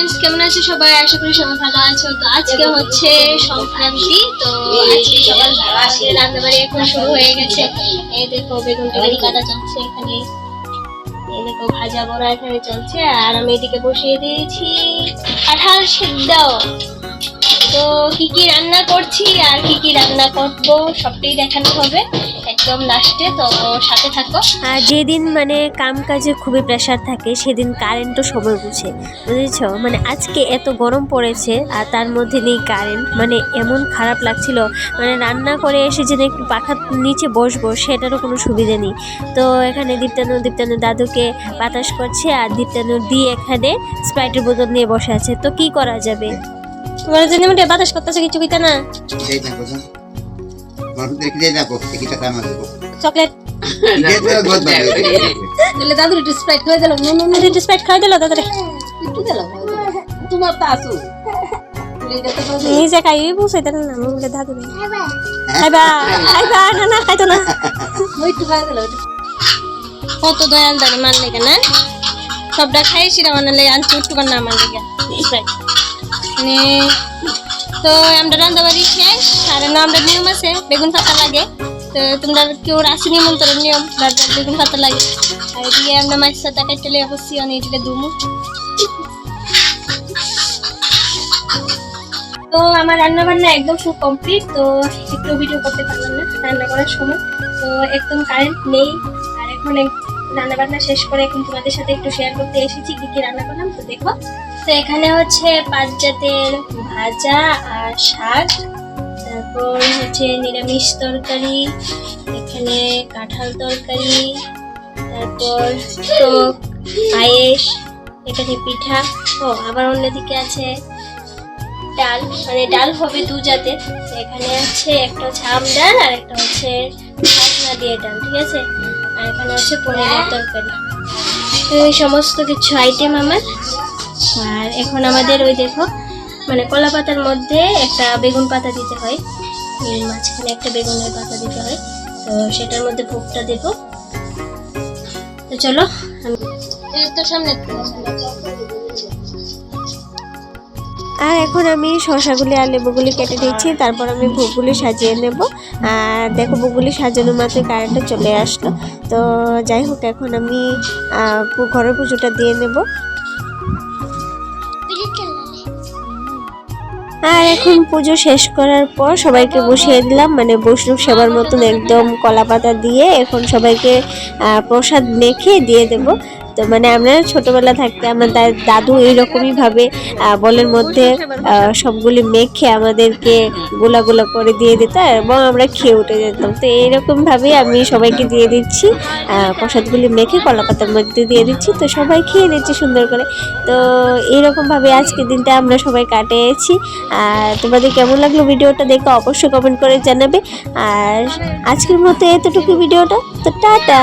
Friends কেমন আছো সবাই? আশা করি সবাই ভালো আছো। তো আজকে হচ্ছে সংক্রান্তি, তো আজকে সকাল রান্না বাড়ি এখন শুরু হয়ে গেছে। এই দেখো, বেগুন টেগুন কাটা চলছে এখানে। এই দেখো, ভাজা বড়া এখানে চলছে, আর আমি এদিকে বসিয়ে দিয়েছি কাঁঠাল সেদ্ধ। তো কি কি রান্না করছি আর কি কি রান্না করব, সবটাই দেখানো হবে। একদম লাস্টে তো সাথে থাকো। আর যেদিন মানে কাম কাজে খুবই প্রেশার থাকে সেদিন কারেন্টও সময় বুঝে বুঝেছ? মানে আজকে এত গরম পড়েছে আর তার মধ্যে নেই কারেন্ট মানে এমন খারাপ লাগছিল মানে রান্না করে এসে যেন একটু পাখার নিচে বসবো সেটারও কোনো সুবিধা নেই। তো এখানে দীপ্তানু দীপ্তানু দাদুকে বাতাস করছে আর দীপ্তানু দি এখানে স্প্রাইটের বোতল নিয়ে বসে আছে। তো কি করা যাবে? তোমার জন্য বাতাস করতেছে কিছু কিতা না? চকলেট দাদুর একটু স্প্রাইট খাওয়াই দিল নুন নুন একটু স্প্রাইট খাওয়াই দিল দাদুরে। একটু দিলাম তোমার তা আসু নিজে খাই বুঝাইতে না মুখে দাদুরে। খাইবা খাইবা না না খাইতো না। একটু খাই দিলাম কত দয়াল দানি মান লেগে না? সবটা খাই সেটা মানে লেগে আনছি একটু না লেগে। মানে তো আমরা রান্না বাড়ি শেষ, আর আমরা নিয়ম আছে, বেগুন পাতা লাগে। তো তোমরা কেউ আসি নিমন্ত্রণ নিয়ম বেগুন পাতা লাগে। আর এদিকে আমরা মাছ সাথে লেগে বসছি অনেক এদিকে দুমু। তো আমার রান্না বান্না একদম ফুল কমপ্লিট তো একটু ভিডিও করতে পারলাম না, রান্না করার সময়। তো একদম কারেন্ট নেই, আর এখন রান্না বান্না শেষ করে এখন তোমাদের সাথে একটু শেয়ার করতে এসেছি, কি কি রান্না করলাম, তো দেখো। তো এখানে হচ্ছে পাঁচ জাতের ভাজা আর শাক, তারপর হচ্ছে নিরামিষ তরকারি, এখানে কাঁঠাল তরকারি, তারপর টক, পায়েস, এখানে পিঠা। ও, আবার অন্যদিকে আছে ডাল মানে ডাল হবে দু জাতের। এখানে আছে একটা হচ্ছে ডাল আর একটা হচ্ছে শাকনা দিয়ে ডাল, ঠিক আছে? আর এখানে হচ্ছে পনিরের তরকারি। সমস্ত কিছু আইটেম আমার। আর এখন আমাদের ওই দেখো মানে কলা পাতার মধ্যে একটা বেগুন পাতা দিতে হয়। এই মাঝখানে একটা বেগুনের পাতা দিতে হয়। তো সেটার মধ্যে ভোগটা দেব। তো চলো তো সামনে আর এখন আমি শশাগুলি আর লেবুগুলি কেটে দিচ্ছি তারপর আমি ভোগগুলি সাজিয়ে নেব। আর দেখো, ভোগগুলি সাজানো মাত্র কারেন্টটা চলে আসলো। তো যাই হোক, এখন আমি ঘরের পুজোটা দিয়ে নেব। আর এখন পুজো শেষ করার পর সবাইকে বসিয়ে দিলাম মানে বৈষ্ণব সেবার মতন একদম কলা পাতা দিয়ে এখন সবাইকে প্রসাদ মেখে দিয়ে দেব। তো মানে আমরা ছোটবেলা থাকতে আমার দাদু এইরকমই ভাবে বলের মধ্যে সবগুলি মেখে আমাদেরকে গোলা গোলা করে দিয়ে দিত এবং আমরা খেয়ে উঠে যেতাম। তো এইরকম ভাবে আমি সবাইকে দিয়ে দিচ্ছি প্রসাদগুলি মেখে কলা পাতার মধ্যে দিয়ে দিচ্ছি। তো সবাই খেয়ে নিচ্ছে সুন্দর করে। তো এইরকম ভাবে আজকের দিনটা আমরা সবাই কাটিয়েছি। আর তোমাদের কেমন লাগল ভিডিওটা দেখে অবশ্যই কমেন্ট করে জানাবে। আর আজকের মতো এতটুকু ভিডিওটা। তো টাটা!